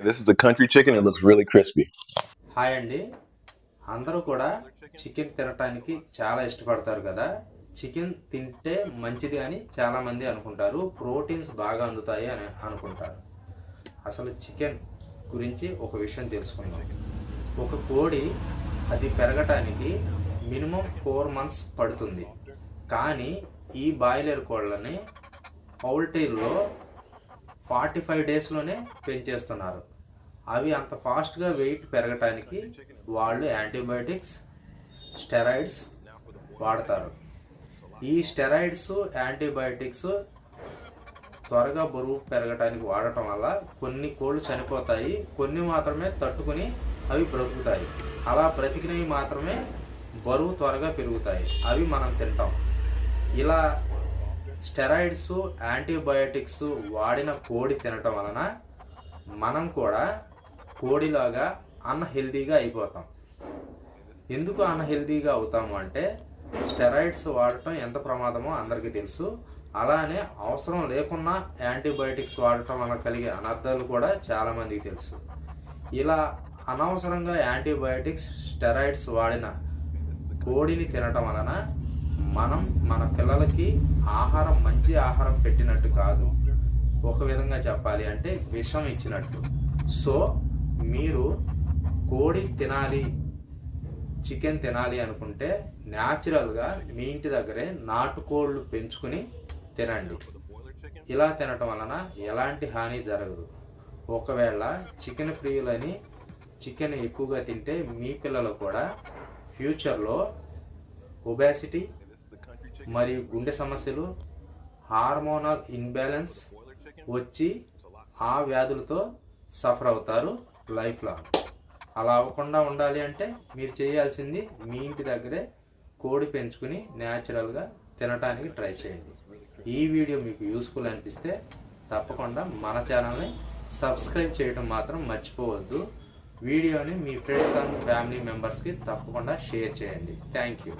This is the country chicken. It looks really crispy. Hi అండి అందరూ కూడా chicken తినటానికి చాలా ఇష్టపడతారు కదా. చికెన్ తింటే మంచిది అని చాలామంది అనుకుంటారు. ప్రోటీన్స్ బాగా అందుతాయి అని అనుకుంటారు. అసలు చికెన్ గురించి ఒక విషయం తెలుసుకుందాం. ఒక కోడి అది పెరగటానికి మినిమం ఫోర్ మంత్స్ పడుతుంది. కానీ ఈ బాయిలర్ కోళ్ళని పౌల్ట్రీలో ఫార్టీ ఫైవ్ డేస్లోనే పెంచేస్తున్నారు. అవి అంత ఫాస్ట్గా వెయిట్ పెరగటానికి వాళ్ళు యాంటీబయాటిక్స్ స్టెరాయిడ్స్ వాడతారు. ఈ స్టెరాయిడ్స్ యాంటీబయాటిక్స్ త్వరగా బరువు పెరగటానికి వాడటం వల్ల కొన్ని కోళ్ళు చనిపోతాయి. కొన్ని మాత్రమే తట్టుకుని అవి బ్రతుకుతాయి. అలా బ్రతికినవి మాత్రమే బరువు త్వరగా పెరుగుతాయి. అవి మనం తింటాం. ఇలా స్టెరాయిడ్స్ యాంటీబయాటిక్స్ వాడిన కోడి తినటం వలన మనం కూడా కోడిలాగా అన్హెల్దీగా అయిపోతాం. ఎందుకు అన్హెల్దీగా అవుతాము అంటే స్టెరాయిడ్స్ వాడటం ఎంత ప్రమాదమో అందరికీ తెలుసు. అలానే అవసరం లేకున్నా యాంటీబయాటిక్స్ వాడటం వల్ల కలిగే అనర్థాలు కూడా చాలామందికి తెలుసు. ఇలా అనవసరంగా యాంటీబయాటిక్స్ స్టెరాయిడ్స్ వాడిన కోడిని తినటం వలన మనం మన పిల్లలకి ఆహారం మంచి ఆహారం పెట్టినట్టు కాదు. ఒక విధంగా చెప్పాలి అంటే విషం ఇచ్చినట్టు. సో మీరు కోడి తినాలి చికెన్ తినాలి అనుకుంటే న్యాచురల్గా మీ ఇంటి దగ్గరే నాటుకోళ్ళు పెంచుకుని తినండి. ఇలా తినటం వలన ఎలాంటి హాని జరగదు. ఒకవేళ చికెన్ ప్రియులని చికెన్ ఎక్కువగా తింటే మీ పిల్లలు కూడా ఫ్యూచర్లో ఒబాసిటీ మరియు గుండె సమస్యలు హార్మోనల్ ఇన్బ్యాలెన్స్ వచ్చి ఆ వ్యాధులతో సఫర్ అవుతారు లైఫ్ లాంగ్. అలా అవ్వకుండా ఉండాలి అంటే మీరు చేయాల్సింది మీ ఇంటి దగ్గరే కోడి పెంచుకుని న్యాచురల్గా తినడానికి ట్రై చేయండి. ఈ వీడియో మీకు యూస్ఫుల్ అనిపిస్తే తప్పకుండా మన ఛానల్ని సబ్స్క్రైబ్ చేయడం మాత్రం మర్చిపోవద్దు. వీడియోని మీ ఫ్రెండ్స్ అండ్ ఫ్యామిలీ మెంబర్స్కి తప్పకుండా షేర్ చేయండి. Thank you